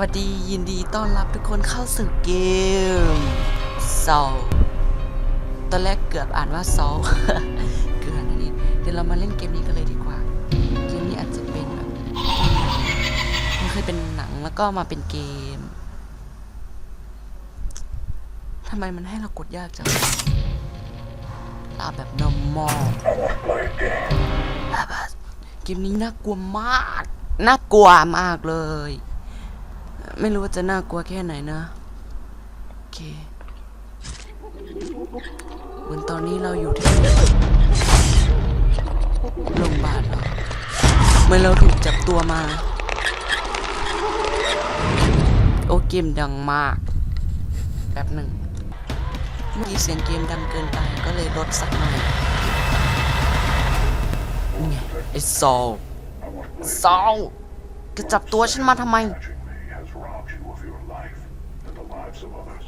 วัสดียินดีต้อนรับทุกคนเข้าสู่เกม s o u l ตอนแรกเกือบอ่านว่า s o u l เกือบอันนี้เดี๋ยวเรามาเล่นเกมนี้กันเลยดีกว่า เกมนี้อาจจะเป็นแบบมันเคยเป็นหนังแล้วก็มาเป็นเกมทำไมมันให้เรากดยากจังลาแบบ normal เกมนี้น่ากลัวมาก น่ากลัวมากเลย ไม่รู้ว่าจะน่ากลัวแค่ไหนนะโอเคเหมือนตอนนี้เราอยู่ที่โรงพยาบาลเหรอเมื่อนเราถูกจับตัวมา โอเกมดังมากแบบหนึ่งเมื่อกี้เสียงเกมดังเกินไปก็เลยลดสักหน่อยนี่ไงไอ้ซอลซอลจะจับตัวฉันมาทำไม Tragically has robbed you of your life and the lives of others.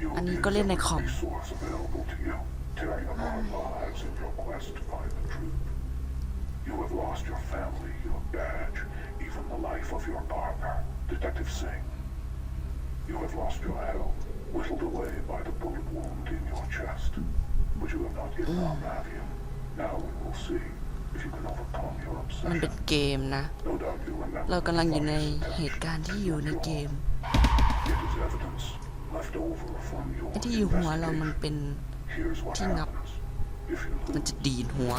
You Anh will có use lên này every không? resource available to you, tearing apart lives in your quest to find the truth. You have lost your family, your badge, even the life of your partner, Detective Singh. You have lost your health, whittled away by the bullet wound in your chest. But you have not yet found Navian. Now we will see if you can overcome your มันเป็น obsession. เกมนะ No doubt you remember เรากำลังอยู่ใน the เหตุการณ์ที่อยู่ในเกม ไอ้ที่หัวเรามันเป็นที่งับ มันจะดีนหัว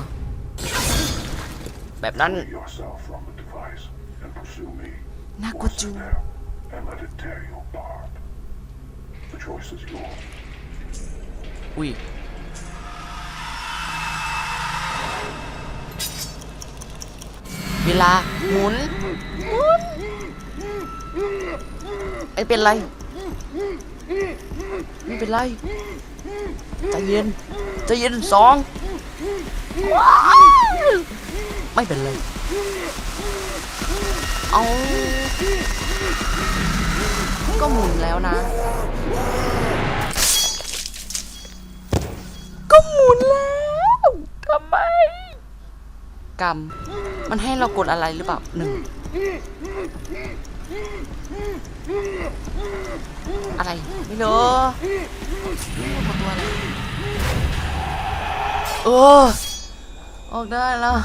แบบนั้นน่ากลัจูอุ้ยเวลาหมุนหมุนไอเป็นไร ไม่เป็นไรใจเย็นใจเย็นสองไม่เป็นไรเอาก็หมุนแล้วนะ ก็หมุนแล้วทำไมกรรมมันให้เรากดอะไรหรือเปล่าหนึ่ง อะไรไม่รู้กดตัวอะไรเออออกได้แล้ว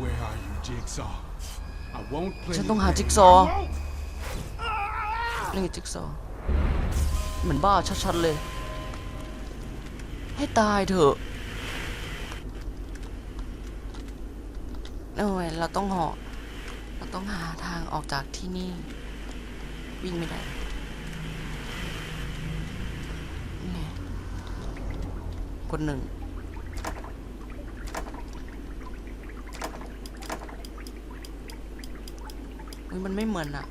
Where are you, Jigsaw? I won't play ฉัน you ต้องหา games. จิ๊กซอว์นี่จิ๊กซอว์เหมือนบ้าชัดๆเลย ให้ตายเถอะโอ้ยเราต้องหอเราต้องหาทางออกจากที่นี่ วิ่งไม่ได้ คนหนึ่ง มันไม่เหมือนอะ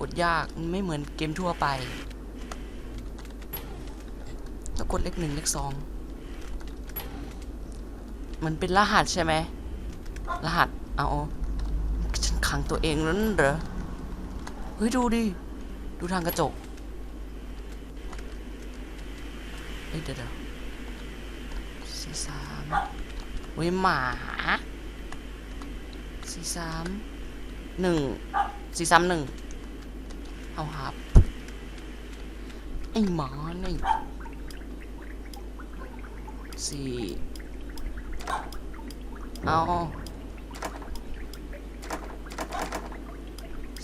กดยากมันไม่เหมือนเกมทั่วไปแล้วกดเลขหนึ่งเลขสองมันเป็นรหัสใช่ไหม รหัส เอาฉันขังตัวเองนั้นเหรอ เฮ้ย ดูดิ ดูทางกระจก เฮ้ยเดี๋ยวเดี๋ยวสี่สามเฮ้ยหมาสี่สามหนึ่งสี่สามหนึ่งเอาครับไอ้หมานี่สี่เอา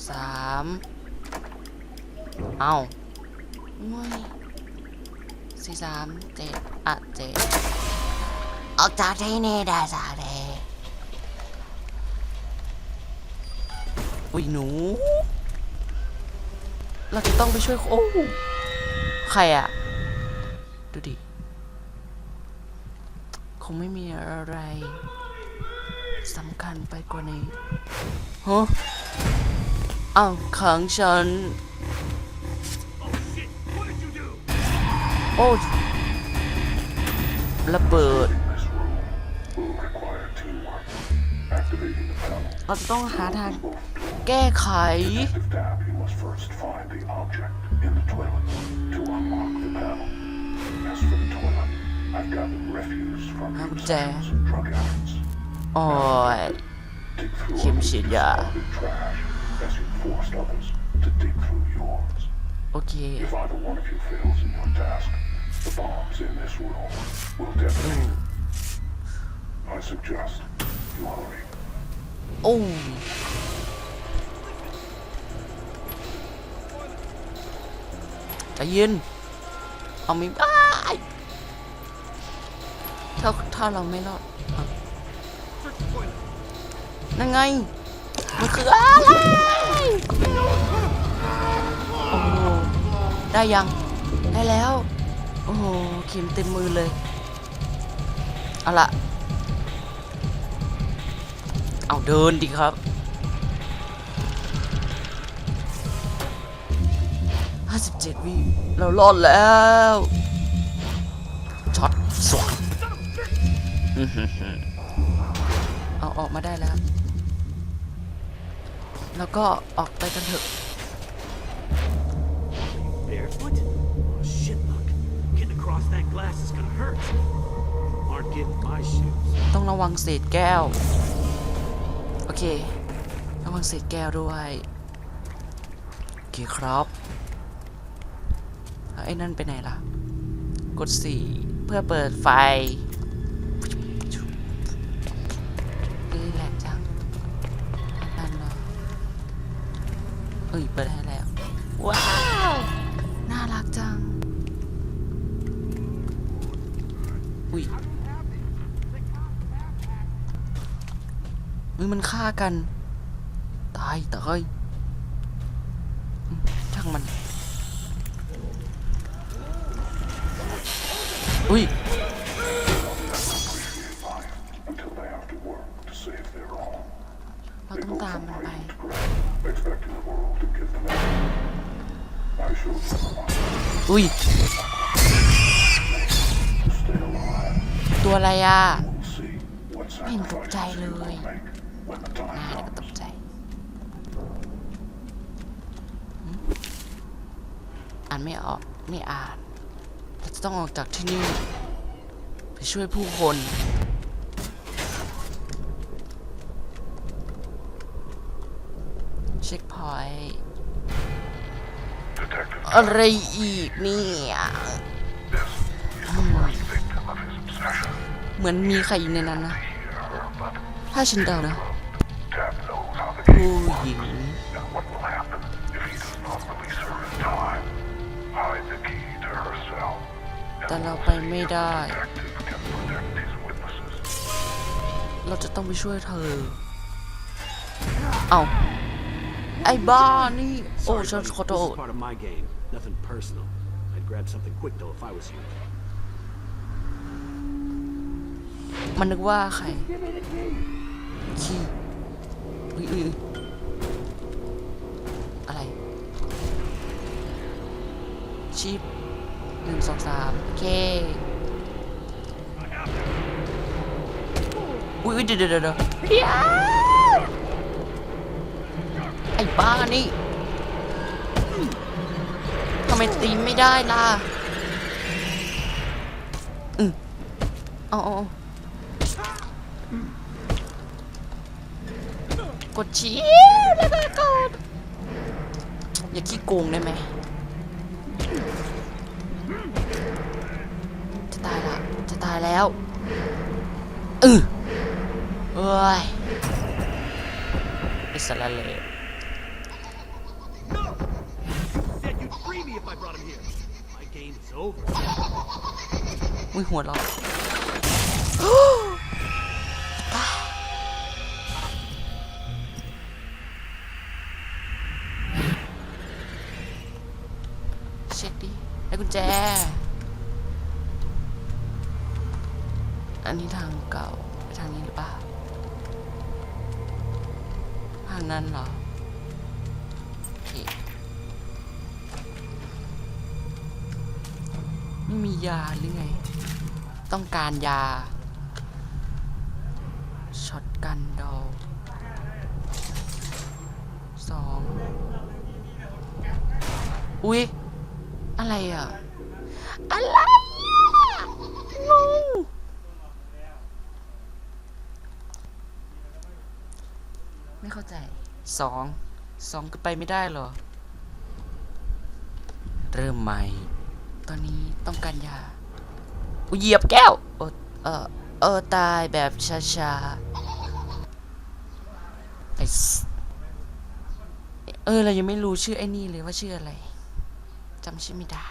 สามเอาไม่ สี่สามเจ็ดอะเจ็ดออกจากที่นี่ได้สักทีอุ้ยหนู เราจะต้องไปช่วยโอ้ใครอะดูดิ คงไม่มีอะไรสำคัญไปกว่านี้ฮะอ้าวขังฉัน อ้ระเบิด This room will require teamwork. Activating the panel. เราจะต้องหาทางแก้ไข Detective Dab, you must first find the object in the toilet to unlock the panel. As for the toilet, I've gathered refuse from How your dare. sessions and drug addicts. โอ้ย Dig through Kim all the Shin-ya. discarded trash as you forced others to dig through yours. โอเค If either one of you fails in your task, the bombs in this room will detonate. I suggest you hurry. โอ้ใจเย็นเอาไม่ได้ถ้าถ้าเราไม่รอดอานั่นไง มันคืออะไรโอ้โหได้ยัง ได้แล้ว โอ้โหเข็มเต็มมือเลย เอาละเอาเดินดิครับ57วิเรารอดแล้วช็อตสวดอื้อหือหือเอาออกมาได้แล้ว แล้วก็ออกไปกันเถอะ Lost that glass is gonna hurt. Aren't getting my shoes. ต้องระวังเศษแก้ว โอเค ระวังเศษแก้วด้วย โอเคครับแล้วไอ้นั่นไปไหนล่ะ กดสี่เพื่อเปิดไฟนี่แหละจังนั่นเนาะเอ้ย เปิดให้แล้ว อุ้ยมึงมันฆ่ากัน ตายตายช่างมัน อุ้ยเราต้องตามมันไปอุ้ย ตัวอะไรอะไม่เห็นตกใจเลยน้าเดี๋ยวก็ตกใจอ่านไม่ออกไม่อ่านเราจะต้องออกจากที่นี่ ไปช่วยผู้คนเช็คพอยต์อะไรอีกเนี่ย เหมือนมีใครอยู่ในนั้นนะ ถ้าฉันเดานะผู้หญิงแต่เราไปไม่ได้ เราจะต้องไปช่วยเธอ เอา ไอ้บ้านี่ โอ้ฉันขอโทษ มันนึกว่าใครขี้อุ้ยอุ้ยอะไรชิปหนึ่งสองสามโอเคอุ้ยเดี๋ยวเดี๋ยวเดี๋ยวไอ้บ้านี่ทำไมตีไม่ได้ล่ะอือาเอาเอ กดชี้แล้วก็กดอย่าขี้โกงได้ไหมจะตายละจะตายแล้วเออเอ้ยอิสระเลว Said you'd free me if I brought him here. My game is over. อุ้ยหัวเราะ ได้กุญแจ อันนี้ทางเก่าไปทางนี้หรือเปล่าทางนั้นเหรอโอเคไม่มียาหรือไง ต้องการยา ช็อตกันดอลสอง อุ๊ย อะไรอะ อะไรอะงงไม่เข้าใจสองสองก็ไปไม่ได้เหรอ เริ่มใหม่ ตอนนี้ต้องการยาอุยเหยียบแก้วเออเออเออตายแบบช้าๆไอ้สเออ เรายังไม่รู้ชื่อไอ้นี่เลยว่าชื่ออะไร จำชื่อไม่ได้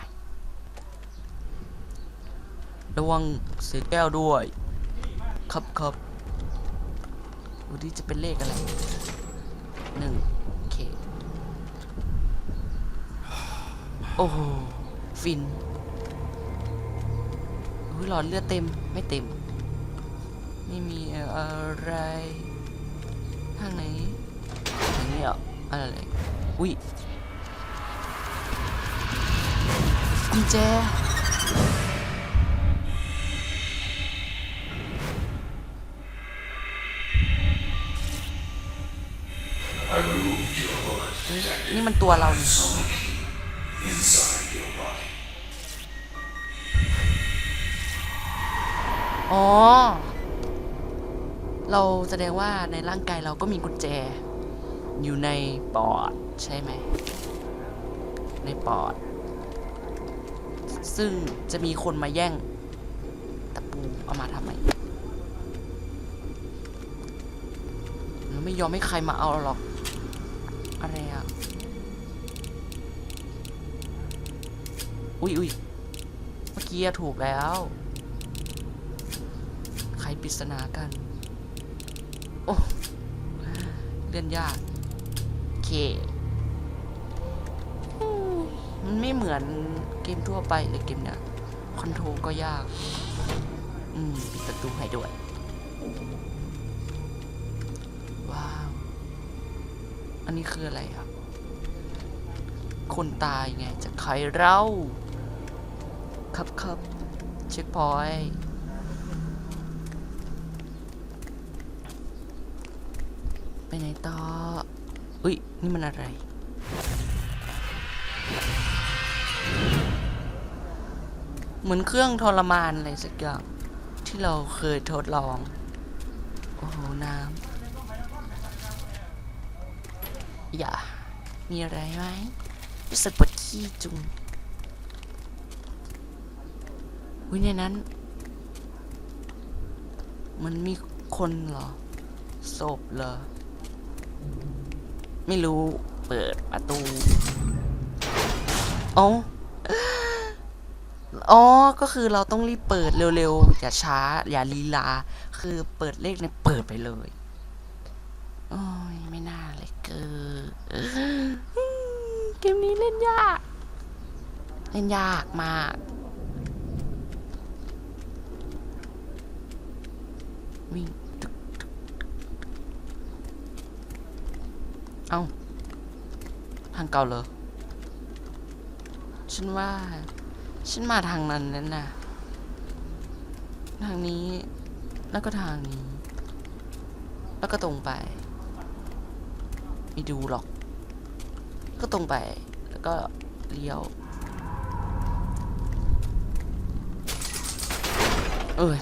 ระวังเศษแก้วด้วย ครับครับดูดิจะเป็นเลขอะไรหนึ่งโอเค โอ้โห ฟินอุ้ยหลอดเลือดเต็มไม่เต็ม ไม่มีอะไรทางไหนทางนี้เหรอะอะไร อุ้ย กุญแจ นี่มันตัวเรานี่อ๋อ เราแสดงว่าในร่างกายเราก็มีกุญแจ อยู่ในปอดใช่ไหม ในปอด ซึ่งจะมีคนมาแย่งตะปูเอามาทำไมไม่ยอมให้ใครมาเอาหรอก อะไรอะอุ้ยอุ้ยเมื่อกี้ถูกแล้ว ใครปริศนากัน โอ้ เลื่อนยาก โอเค ไม่เหมือนเกมทั่วไปเลยเกมเนี้ยคอนโทรลก็ยาก อืมปิดประตูให้ด้วย ว้าว อันนี้คืออะไรอะคนตายไงจากใครเราครับครับเช็คพอยต์ไปไหนต่อ อุ้ย นี่มันอะไร เหมือนเครื่องทรมานอะไรสักอย่าง ที่เราเคยทดลอง โอ้โห น้ำอย่า มีอะไรไหมรู้สึกปวดขี้จุงวิในนั้น มันมีคนเหรอศพเหรอ ไม่รู้ เปิดประตูอ๋อ อ๋อ ก็คือเราต้องรีบเปิดเร็วๆ อย่าช้า อย่าลีลา คือเปิดเลขเนี่ยเปิดไปเลย โอ้ย ไม่น่าเลยเกินเกมนี้เล่นยาก เล่นยากมาก วิ่งเอ้า ทางเก่าเหรอฉันว่า ฉันมาทางนั้นนั่นน่ะ ทางนี้ แล้วก็ทางนี้ แล้วก็ตรงไป ไม่ดูหรอก ก็ตรงไป แล้วก็เลี้ยว เอ้ย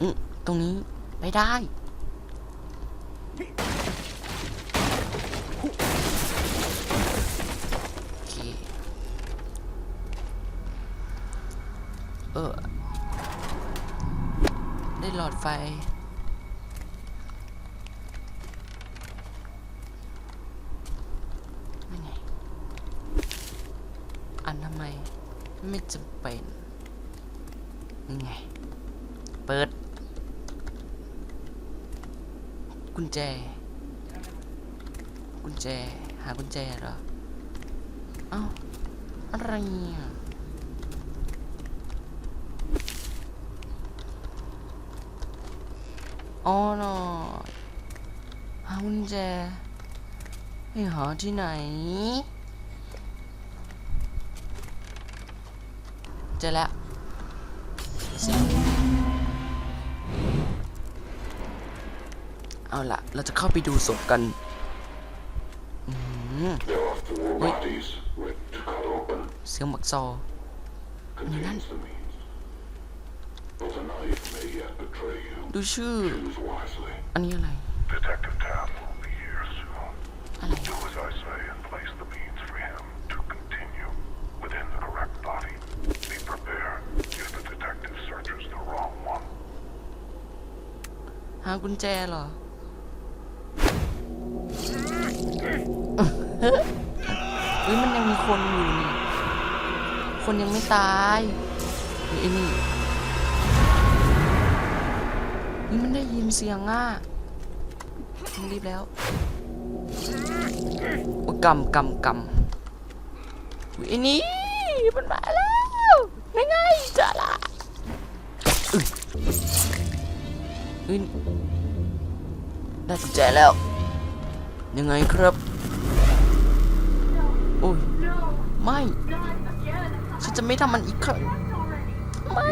อืมตรงนี้ไปได้ โอเค เออ ได้หลอดไฟไม่ไงอันทำไม ไม่จำเป็นนี่ไง เปิด กุญแจ กุญแจ หากุญแจเหรอ เอ้า อะไรอะ อ๋อเนาะหากุญแจไปหาที่ไหน เจอแล้วเสร็จเอาล่ะเราจะเข้าไปดูศพกันอืม There are four Wait. bodies ready to cut open. เสียงหมักซอ Contains the means. But the knife may yet betray you. ดูชื่อ Choose wisely. อันนี้อะไร Detective Tam will be here soon. อะไร Do as I say and place the means for him to continue within the correct body. Be prepared if the detective searches the wrong one. หากุญแจเหรอ เฮ้ยมันยังมีคนอยู่นี่ คนยังไม่ตายเฮ้ยไอ้นี่เฮ้ย มันได้ยินเสียงอะมันรีบแล้วโอ้กำกำกำเฮ้ยไอ้นี่มันมาแล้วยังไงจ้าละเอ้ยเฮ้ยได้กุญแจแล้ว ยังไงครับโอ้ยไม่ ฉันจะไม่ทำมันอีกครั้งไม่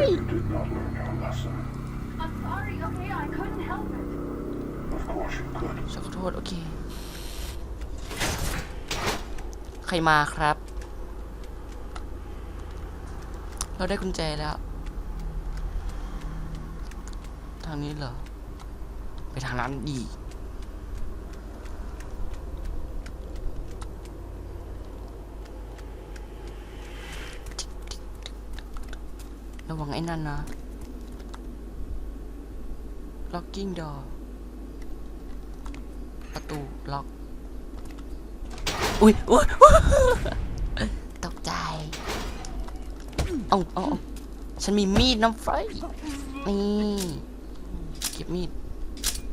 ฉันขอโทษ โอเค ใครมาครับ เราได้กุญแจแล้ว ทางนี้เหรอ ไปทางนั้นดีระวังไอ้นั่นนะ locking door ประตูล็อก อุ้ยอุ้ยอุ๊ยตกใจ เอาเอาเอาฉันมีมีดน้ำไฟ นี่ เก็บมีด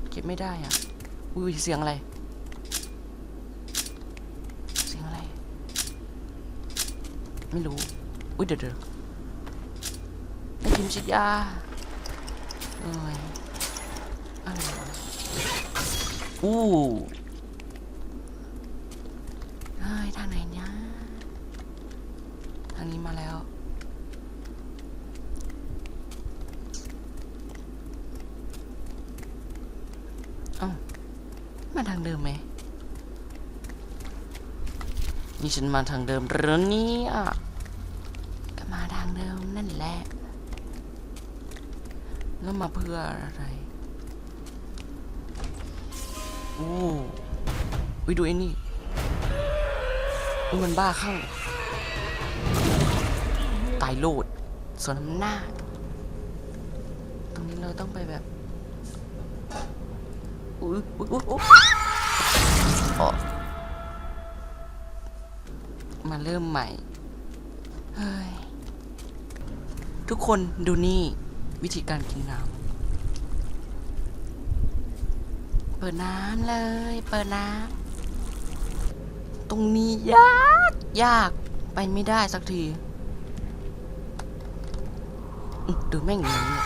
เก็บไม่ได้อะ อุ้ยเสียงอะไร เสียงอะไร ไม่รู้ อุ้ยเดี๋ยวเดี๋ยวไอ้ทิมฉีดยาเอ้ย อะไรวะอู้เฮ้ยทางไหนเนี่ยทางนี้มาแล้ว เอ้า มาทางเดิมไหม นี่ฉันมาทางเดิมหรือเนี่ยก็มาทางเดิมนั่นแหละ แล้วมาเพื่ออะไร โอ้วิดูไอ้นี่มันบ้าข้างตายโลดส่วนน้ำหน้า ตรงนี้เราต้องไปแบบอุ้ยอุ้ยอุ้ยอุ๊ยมาเริ่มใหม่ เฮ้ย ทุกคนดูนี่ วิธีการกินน้ำ เปิดน้ำเลย เปิดน้ำตรงนี้ยากยากไปไม่ได้สักทีดูแม่งอย่างนี้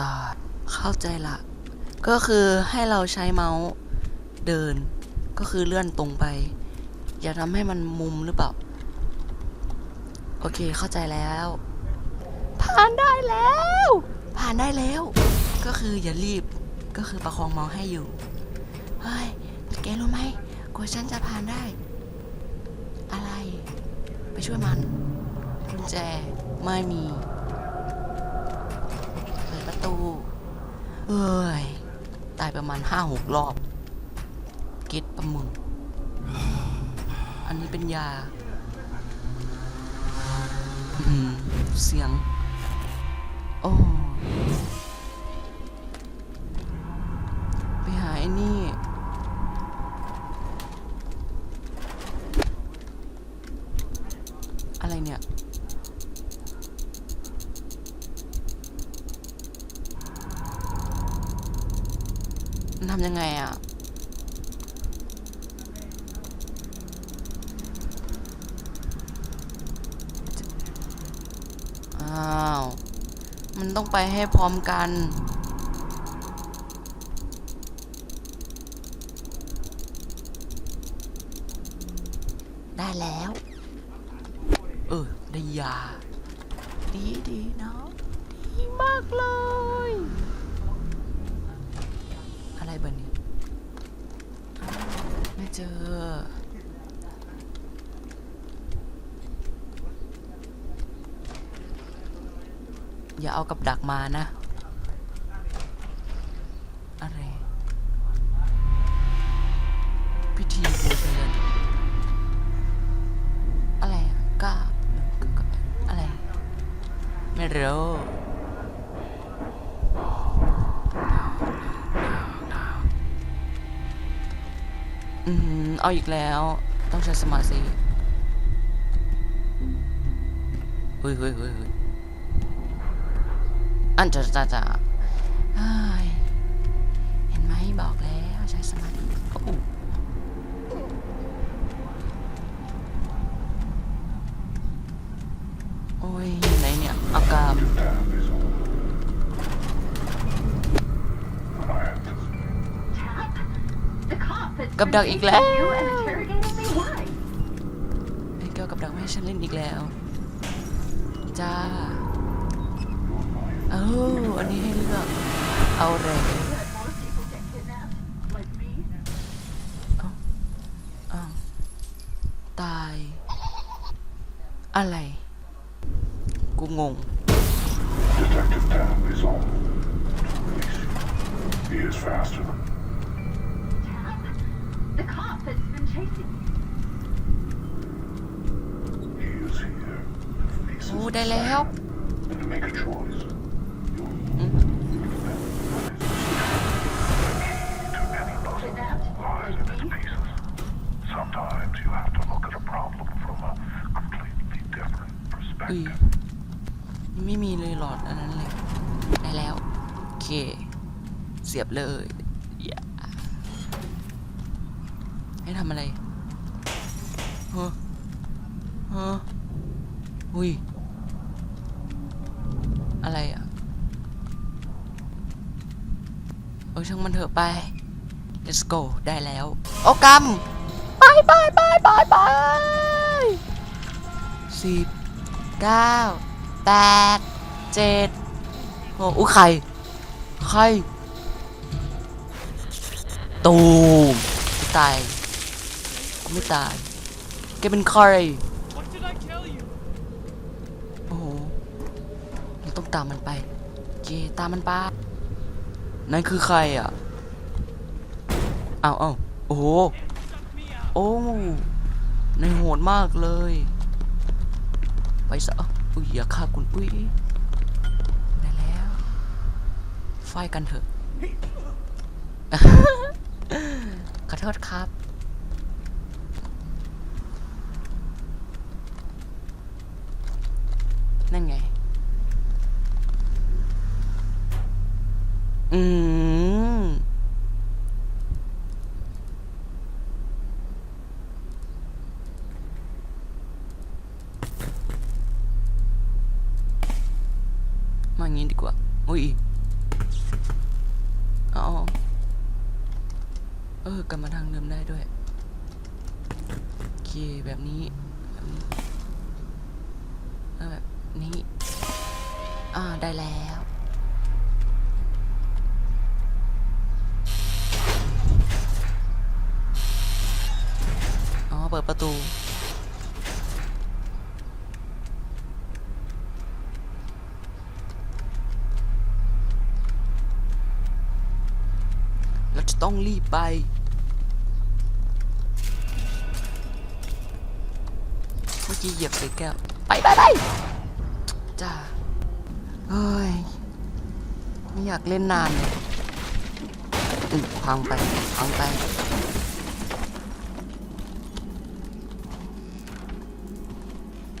ตาเข้าใจละ ก็คือให้เราใช้เมาส์เดิน ก็คือเลื่อนตรงไป อย่าทำให้มันมุมหรือเปล่า โอเคเข้าใจแล้ว ผ่านได้แล้ว ผ่านได้แล้ว ก็คืออย่ารีบก็คือประคองมาส์ให้อยู่เฮ้ยแกรู้ไหมกว่าฉันจะผ่านได้ อะไร ไปช่วยมันกุญแจไม่มีเปิดประตูเอ้ยตายประมาณห้าหกรอบเก็ตประมึง อันนี้เป็นยาอืมเสียง โอ้ อ้นี่ อะไรเนี่ยมันทำยังไงอะอ้าว มันต้องไปให้พร้อมกัน ได้แล้ว เออ ได้ยา ดีดีเนาะดีมากเลย อะไรบ้านี้ไม่เจอ อย่าเอากับดักมานะ เอาอีกแล้ว ต้องใช้สมาธิเฮ้ยเฮ้ยเฮ้ยเฮ้ยอันจะจะจะ กับดักอีกแล้ว you and interrogating me? Why? ให้เกี่ยวกับดักไม่ให้ฉันเล่นอีกแล้ว จ้า เอ้าอันนี้ให้เลือก เอาเลย That more people get kidnapped, like me? อ้าวตาย อะไร กูงง Detective Tab is on. Release you. He is faster than Tap? The cop that's been chasing you. he is here. to face โอ้ his ได้แล้ว decision And to make a choice. You Kidnapped, lies like in its me? pieces. Sometimes you have to look at a problem from a completely different อุ้ย perspective. ไม่มีเลยหลอดอันนั้นเลยได้แล้ว โอเค เสียบเลยอย่าให้ทำอะไรฮะฮะอุ้ย ไป let's go ได้แล้ว โอ้กำไปไปไปไปไปสิบเก้าแปดเจ็ดโอ้อุ้ยใครใครตูมตายกูไม่ตายแกเป็นใครโอ้โหเราต้องตามมันไปเจตามมันไปนั่นคือใครอะ อาเอาโอ้โห โอ้ในโหดมากเลย ไปซะอุ้ยอย่าฆ่าคุณอุ้ยได้แล้วไฟกันเถอะขอโทษครับ นั่นไง อืม มา อย่างนี้ดีกว่า อุ้ย เอาเออกลับมาทางเดิมได้ด้วย โอเค แบบนี้ แบบนี้แล้วแบบนี้ อ่า ได้แล้วอ๋อเปิดประตู เราจะ ต้องรีบไป เมื่อกี้เหยียบใส่แก้ว ไปไปไปจ้าเฮ้ย ไม่อยากเล่นนานเลยอืมพังไป พังไป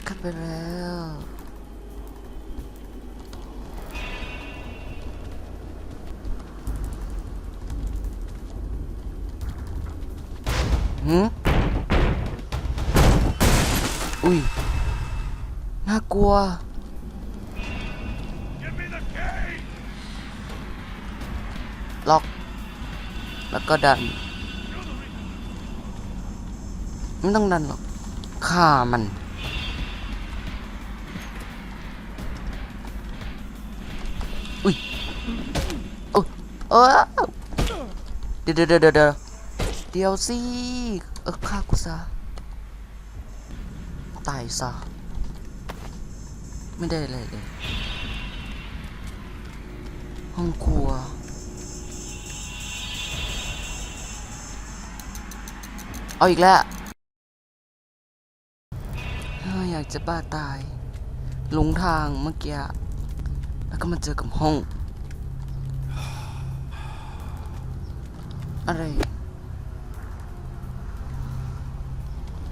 ขึ้นไปแล้ว หืมอุ้ย น่ากลัว ล็อก แล้วก็ดัน ไม่ต้องดันหรอก ฆ่ามัน อุ้ยโอ้เออเดี๋ยวเดี๋ยวเดี๋ยว เดียวสิ เออฆ่ากูซะ ตายซะ ไม่ได้อะไรเลย ห้องครัว เอาอีกแล้วอยากจะบ้าตาย หลงทางเมื่อกี้ แล้วก็มาเจอกับห้อง อะไร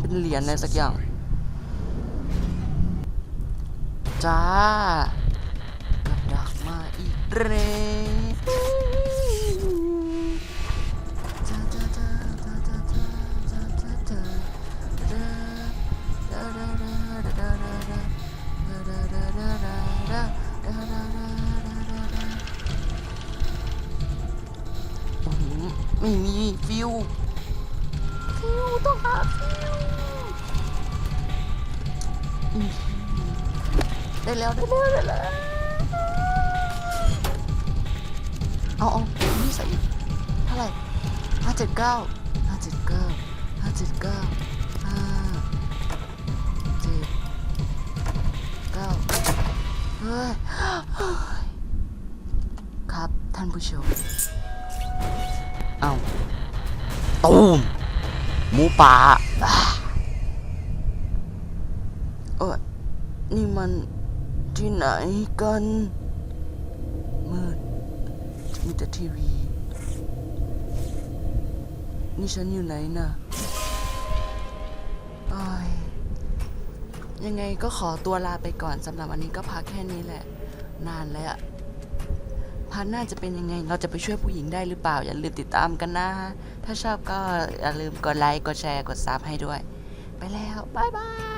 เป็นเหรียญอะไรสักอย่าง จ้ากระดักมาอีกเรไม่มีฟิวฟิวต้องหาฟิว ได้แล้วได้แล้วได้แล้วเอาเอานี่ใส่อีกเท่าไหร่ห้าเจ็ดเก้าห้าเจ็ดเก้าห้าเจ็ดเก้าห้าเจ็ดเก้าเฮ้ยเฮ้ยครับท่านผู้ชมเอาตูมหมูป่าอ่าเออนี่ มันที่ไหนกัน มืดมีแต่ทีวี นี่ฉันอยู่ไหนน่ะอยยังไงก็ขอตัวลาไปก่อนสำหรับวันนี้ก็พักแค่นี้แหละ นานแล้วพาร์ทหน้าจะเป็นยังไง เราจะไปช่วยผู้หญิงได้หรือเปล่า อย่าลืมติดตามกันนะ ถ้าชอบก็อย่าลืมกดไลค์ กดแชร์ กดซับให้ด้วย ไปแล้ว บ๊ายบาย